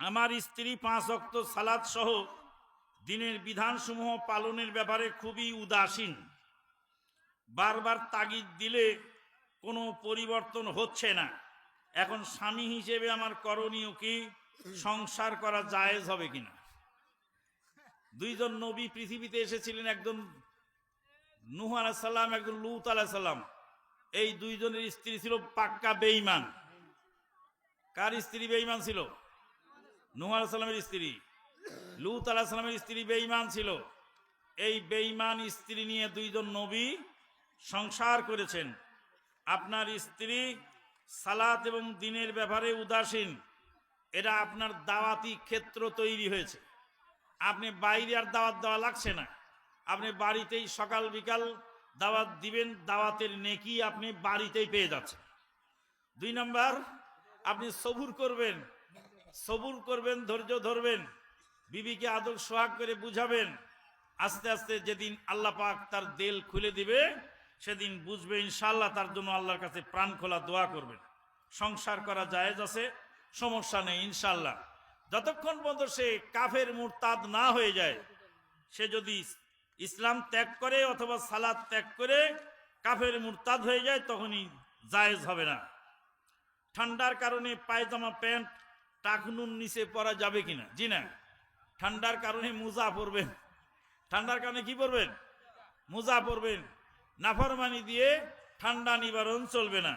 আমার স্ত্রী পাঁচ অক্ত সালাদ সহ দিনের বিধানসমূহ পালনের ব্যাপারে খুবই উদাসীন। বারবার তাগিদ দিলে কোনো পরিবর্তন হচ্ছে না। এখন স্বামী হিসেবে আমার করণীয় কি? সংসার করা জায়েজ হবে কিনা? দুইজন নবী পৃথিবীতে এসেছিলেন, একজন নুহ আলাহ সাল্লাম একজন লুত আলাহ সাল্লাম এই দুইজনের স্ত্রী ছিল পাক্কা বেঈমান। কার স্ত্রী বেঈমান ছিল? নুহ আলাহ স্ত্রী। লুত আলাহ সাল্লামের স্ত্রী বেঈমান ছিল। এই বেঈমান স্ত্রী নিয়ে দুইজন নবী সংসার করেছেন। আপনার স্ত্রী সালাত এবং দিনের ব্যাপারে উদাসীন। এটা আপনার দাওয়াতি ক্ষেত্র তৈরি হয়েছে। আপনি বাইরে আর দাওয়াত দেওয়া লাগছে না। আপনি বাড়িতেই সকাল বিকাল দাওয়াত দিবেন, দাওয়াতের নেকি আপনি বাড়িতেই পেয়ে যাচ্ছেন। দুই নম্বর, আপনি সবুর করবেন সবুর করবেন, ধৈর্য ধরবেন, বিবিকে আদর সোহাগ করে বুঝাবেন, আস্তে আস্তে যেদিন আল্লাহ পাক তার দেল খুলে দিবে, সেদিন বুঝবে ইনশাল্লাহ তার জন্য আল্লাহর কাছে প্রাণ খোলা দোয়া করবেন। সংসার করা জায়েজ আছে, সমস্যা নেই ইনশাল্লাহ যতক্ষণ পর্যন্ত সে কাফের মুরতাদ না হয়ে যায়, সে যদি ইসলাম ত্যাগ করে অথবা সালাদ ত্যাগ করে কাফের মুরতাদ হয়ে যায়, তখনই জায়েজ হবে না। ঠান্ডার কারণে পায়জামা প্যান্ট টাকনুন নিচে পরা যাবে কিনা? জি না। ঠান্ডার কারণে মোজা পরবেন। ঠান্ডার কারণে কি পরবেন? মোজা পরবেন। নাফরমানি দিয়ে ঠান্ডা নিবারণ চলবে না।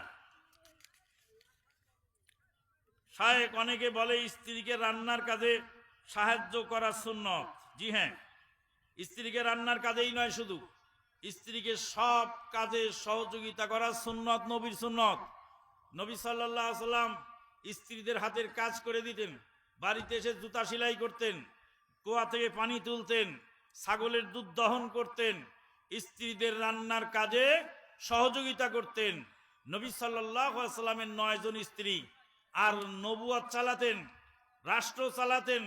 শায়েক অনেকে বলে, স্ত্রীকে রান্নার কাজে সাহায্য করা সুন্নত। জি হ্যাঁ স্ত্রীকে রান্নার কাজেই নয় শুধু। স্ত্রীকে সব কাজে সহযোগিতা করা সুন্নত, নবীর সুন্নত। নবী সাল্লাহ সাল্লাম স্ত্রীদের হাতের কাজ করে দিতেন। বাড়িতে এসে জুতা সেলাই করতেন, কুয়া থেকে পানি তুলতেন, ছাগলের দুধ দহন করতেন, স্ত্রীদের রান্নার কাজে সহযোগিতা করতেন। নবী সাল্লামের নয়জন স্ত্রী আর নবুয়াত চালাতেন, রাষ্ট্র চালাতেন,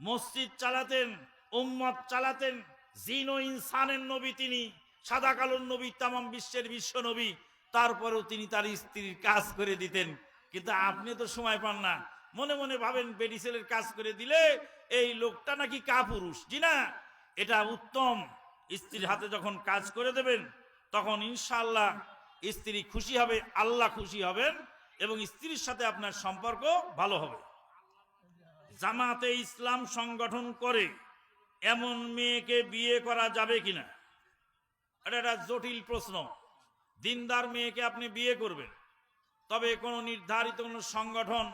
মসজিদ চালাতেন, উম্মত চালাতেন। জিন ও ইনসানের নবী তিনি, সাদা কালোর নবী, তামাম বিশ্বের বিশ্ব নবী। তারপরেও তিনি তার স্ত্রীর কাজ করে দিতেন। কিন্তু আপনি তো সময় পান না। মনে মনে ভাবেন বেডিসেলের কাজ করে দিলে এই লোকটা নাকি কাপুরুষ, জি না? এটা উত্তম। স্ত্রীর হাতে যখন কাজ করে দেবেন, তখন ইনশাল্লাহ স্ত্রী খুশি হবে, আল্লাহ খুশি হবেন এবং স্ত্রীর সাথে আপনার সম্পর্ক ভালো হবে। জামাতে ইসলাম সংগঠন করে এমন মেয়েকে বিয়ে করা যাবে কিনা? এটা একটা জটিল প্রশ্ন। দিনদার মেয়েকে আপনি বিয়ে করবেন। তবে কোনো নির্ধারিত কোনো সংগঠন,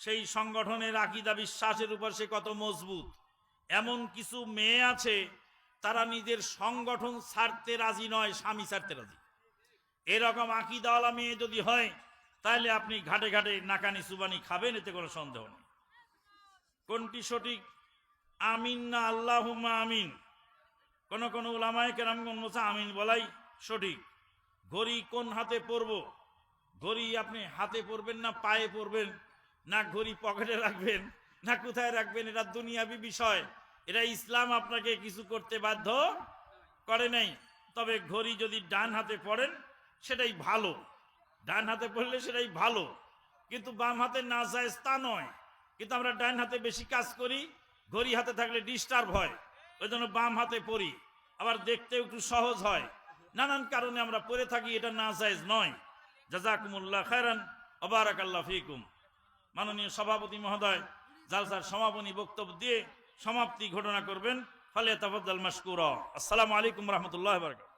সেই সংগঠনের আকিদা বিশ্বাসের উপর সে কত মজবুত। এমন কিছু মেয়ে আছে, তারা নিজের সংগঠন ছাড়তে রাজি নয়, স্বামী ছাড়তে রাজি। এরকম আকিদাওয়ালা মেয়ে যদি হয়, তাহলে আপনি ঘাটে ঘাটে নাকানি সুবানি খাবেন, এতে কোনো সন্দেহ নেই। কোনটি সঠিক? আমিন না আল্লাহ আমিন? কোন কোন ওলামায় কেরামগণ মোসা আমিন বলাই সঠিক। ঘড়ি কোন হাতে পরব? ঘড়ি আপনি হাতে পরবেন না পায়ে পরবেন, না ঘড়ি পকেটে রাখবেন, না কোথায় রাখবেন, এটা দুনিয়াবি বিষয়। এটা ইসলাম আপনাকে কিছু করতে বাধ্য করে নাই। তবে ঘড়ি যদি ডান হাতে পড়েন, সেটাই ভালো। ডান হাতে পড়লে সেটাই ভালো। কিন্তু বাম হাতে না যায় তা নয়। কিন্তু আমরা ডান হাতে বেশি কাজ করি, ঘড়ি হাতে থাকলে ডিস্টার্ব হয় ওই জন্য বাম হাতে পড়ি। আবার দেখতে একটু সহজ হয়। নানান কারণে আমরা পড়ে থাকি, এটা না জায়েজ নয়। জাজাকুমুল্লাহ খায়রান অবারাক আল্লাহ ফিকুম। মাননীয় সভাপতি মহোদয়, জালসার সমাপনী বক্তব্য দিয়ে সমাপ্তি ঘটনা করবেন। ফলে তাফাদ্দাল মাসকুর আসসালামু আলাইকুম রহমতুল্লাহ বারকাত